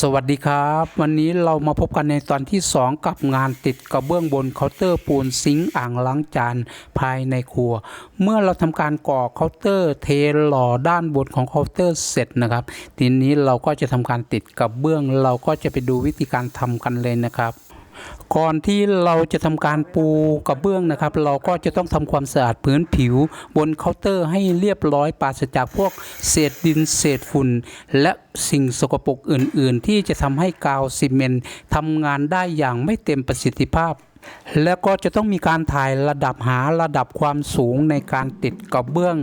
สวัสดีครับ วันนี้เรามาพบกันในตอนที่ 2 กับงานติดกระเบื้องบนเคาน์เตอร์ปูนซิงค์อ่างล้างจานภายในครัว เมื่อเราทำการก่อเคาน์เตอร์เทหล่อด้านบนของเคาน์เตอร์เสร็จนะครับ ทีนี้เราก็จะทำการติดกระเบื้อง เราก็จะไปดูวิธีการทำกันเลยนะครับ ก่อนที่เราจะทำการปูกระเบื้องนะครับ เราก็จะต้องทำความสะอาดพื้นผิว บนเคาน์เตอร์ให้เรียบร้อยปราศจากพวกเศษดินเศษฝุ่น และสิ่งสกปรกอื่น ๆ ที่จะทำให้กาวซีเมนต์ทำงานได้อย่างไม่เต็มประสิทธิภาพ และก็จะต้องมีการถ่ายระดับหาระดับความสูงในการติดกระเบื้อง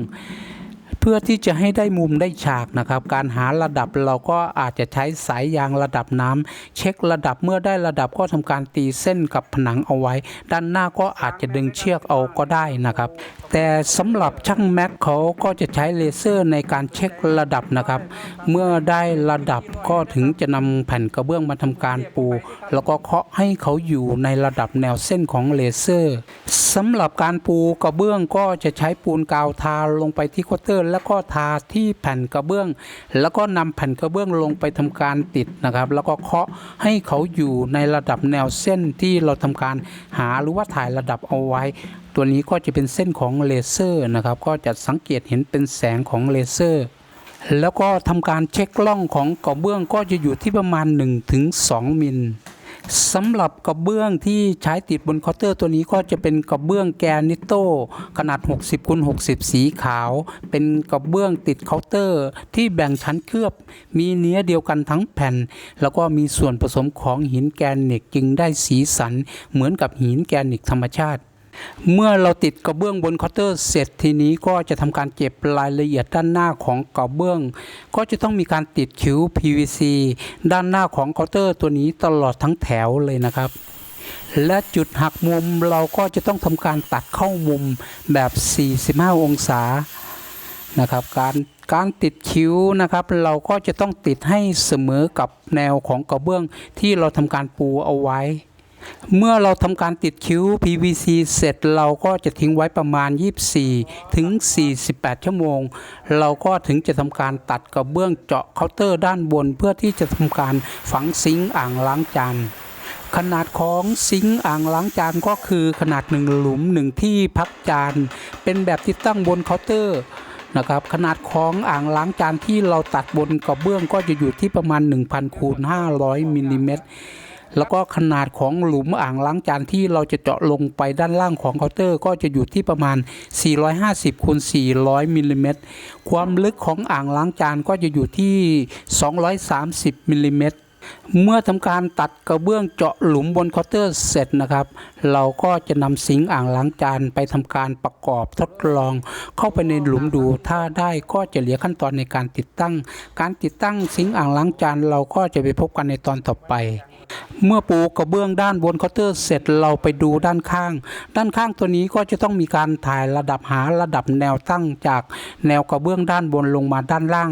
เพื่อที่จะให้ได้มุมได้ฉากนะครับ การหาระดับเราก็อาจจะใช้สายยางระดับน้ำเช็คระดับเมื่อได้ระดับก็ทำการตีเส้นกับผนังเอาไว้ ด้านหน้าก็อาจจะดึงเชือกเอาก็ได้นะครับ แต่สำหรับช่างแม็กเขาก็จะใช้เลเซอร์ในการเช็คระดับนะครับ เมื่อได้ระดับก็ถึงจะนำแผ่นกระเบื้องมาทำการปู แล้วก็เคาะให้เขาอยู่ในระดับแนวเส้นของเลเซอร์สำหรับการปูกระเบื้องก็จะใช้ปูนกาวทาลงไปที่ควอเตอร์แล้วก็ทาที่แผ่นกระเบื้อง แล้วก็นำแผ่นกระเบื้องลงไปทำการติดนะครับ แล้วก็เคาะให้เขาอยู่ในระดับแนวเส้นที่เราทำการหาหรือว่าถ่ายระดับเอาไว้ ตัวนี้ก็จะเป็นเส้นของเลเซอร์นะครับ ก็จะสังเกตเห็นเป็นแสงของเลเซอร์แล้วก็ทำการเช็คล่องของกระเบื้องก็จะอยู่ที่ประมาณ 1-2 มิล สำหรับกระเบื้องที่ใช้ติดบนเคาน์เตอร์ตัวนี้ก็จะเป็นกระเบื้องแกนิโต้ขนาด 60คูณ60 สีขาว เป็นกระเบื้องติดเคาน์เตอร์ ที่แบ่งชั้นเคลือบ มีเนื้อเดียวกันทั้งแผ่น แล้วก็มีส่วนผสมของหินแกนิกจึงได้สีสันเหมือนกับหินแกนิกธรรมชาติ เมื่อเราติดกระเบื้องบนเคาน์เตอร์เสร็จทีนี้ก็จะทำการเก็บรายละเอียดด้านหน้าของกระเบื้อง ก็จะต้องมีการติดคิ้ว PVC ด้านหน้าของเคาน์เตอร์ตัวนี้ตลอดทั้งแถวเลยนะครับ และจุดหักมุมเราก็จะต้องทำการตัดเข้ามุมแบบ 45 องศานะครับการการติดคิ้วนะครับ เราก็จะต้องติดให้เสมอกับแนวของกระเบื้องที่เราทำการปูเอาไว้ เมื่อเราทำการติดคิ้ว PVC เสร็จเราก็จะทิ้งไว้ประมาณ 24 ถึง 48 ชั่วโมง เราก็ถึงจะทำการตัดกระเบื้องเจาะเคาน์เตอร์ด้านบน เพื่อที่จะทำการฝังซิงค์อ่างล้างจานขนาดของซิงค์อ่างล้างจานก็คือขนาดหนึ่งหลุมหนึ่งที่พักจาน เป็นแบบที่ตั้งบนเคาน์เตอร์นะครับขนาดของอ่างล้างจานที่เราตัดบนกระเบื้องก็จะอยู่ที่ประมาณ 1,000คูณ500มิลลิเมตร แล้วก็ขนาดของหลุมอ่างล้างจานที่เราจะเจาะลงไปด้านล่างของเคาน์เตอร์ ก็จะอยู่ที่ประมาณ 450คูณ400มิลลิเมตรความลึกของอ่างล้างจานก็จะอยู่ที่ 230มิลลิเมตร เมื่อทำการตัดกระเบื้องเจาะหลุมบนเคาน์เตอร์เสร็จนะครับ เราก็จะนำซิงอ่างล้างจานไปทำการประกอบทดลอง เข้าไปในหลุมดู ถ้าได้ก็จะเหลือขั้นตอนในการติดตั้ง การติดตั้งซิงอ่างล้างจานเราก็จะไปพบกันในตอนต่อไป เมื่อปูกระเบื้องด้านบนเคาน์เตอร์เสร็จเราไปดูด้านข้าง ด้านข้างตัวนี้ก็จะต้องมีการถ่ายระดับหาระดับแนวตั้งจากแนวกระเบื้องด้านบนลงมาด้านล่าง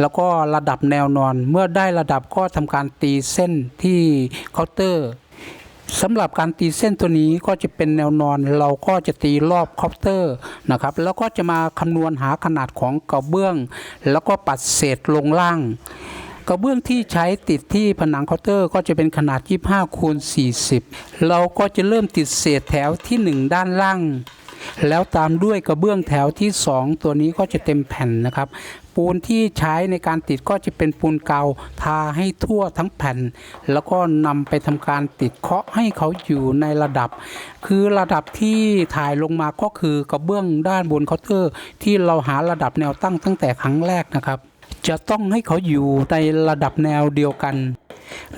แล้วก็ระดับแนวนอน เมื่อได้ระดับก็ทำการการตีเส้นที่เคาน์เตอร์สำหรับการตีเส้นตัวนี้ก็จะเป็นแนวนอนเราก็จะตีรอบเคาน์เตอร์นะครับแล้วก็จะมาคำนวณหาขนาดของกระเบื้อง แล้วก็ปัดเศษลงล่าง กระเบื้องที่ใช้ติดที่ผนังเคาน์เตอร์ ก็จะเป็นขนาด 25คูณ40 เราก็จะเริ่มติดเศษแถวที่ 1 ด้านล่าง แล้วตามด้วยกระเบื้องแถวที่ 2 ตัวนี้ก็จะเต็มแผ่นนะครับ ปูนที่ใช้ในการติดก็จะเป็นปูนเกาทาให้ทั่วทั้งแผ่น แล้วก็นำไปทำการติดเคาะให้เขาอยู่ในระดับ คือระดับที่ถ่ายลงมาก็คือกระเบื้องด้านบนเคาน์เตอร์ ที่เราหาระดับแนวตั้งตั้งแต่ครั้งแรกนะครับ จะต้องให้เขาอยู่ในระดับแนวเดียวกัน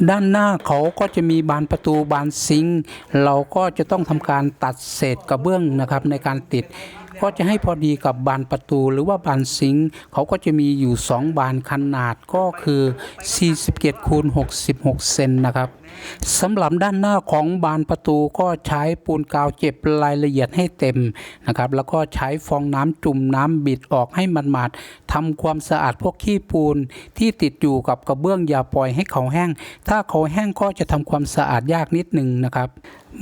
ด้านหน้าเขาก็จะมีบานประตูบานซิง เราก็จะต้องทำการตัดเศษกระเบื้องนะครับในการติด ก็จะให้พอดีกับบานประตูหรือว่าบานซิงค์เขาก็จะมีอยู่ 2 บานขนาดก็คือ 47คูณ66 เซนนะครับสำหรับด้านหน้าของบานประตูก็ใช้ปูนกาวเจ็บรายละเอียดให้เต็มนะครับ แล้วก็ใช้ฟองน้ำจุ่มน้ำบิดออกให้มันหมาดทำความสะอาดพวกขี้ปูนที่ติดอยู่กับกระเบื้องอย่าปล่อยให้เขาแห้ง ถ้าเขาแห้งก็จะทำความสะอาดยากนิดหนึ่งนะครับ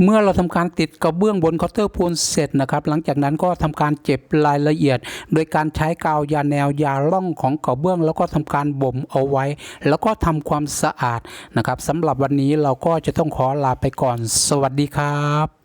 เมื่อเราทำการติดกระเบื้องบนเคาน์เตอร์ปูนเสร็จนะครับ หลังจากนั้นก็ทำการเจ็บรายละเอียด โดยการใช้กาวยาแนวยาล่องของกระเบื้อง แล้วก็ทำการบ่มเอาไว้ แล้วก็ทำความสะอาดนะครับสำหรับวันนี้เราก็จะต้องขอลาไปก่อน สวัสดีครับ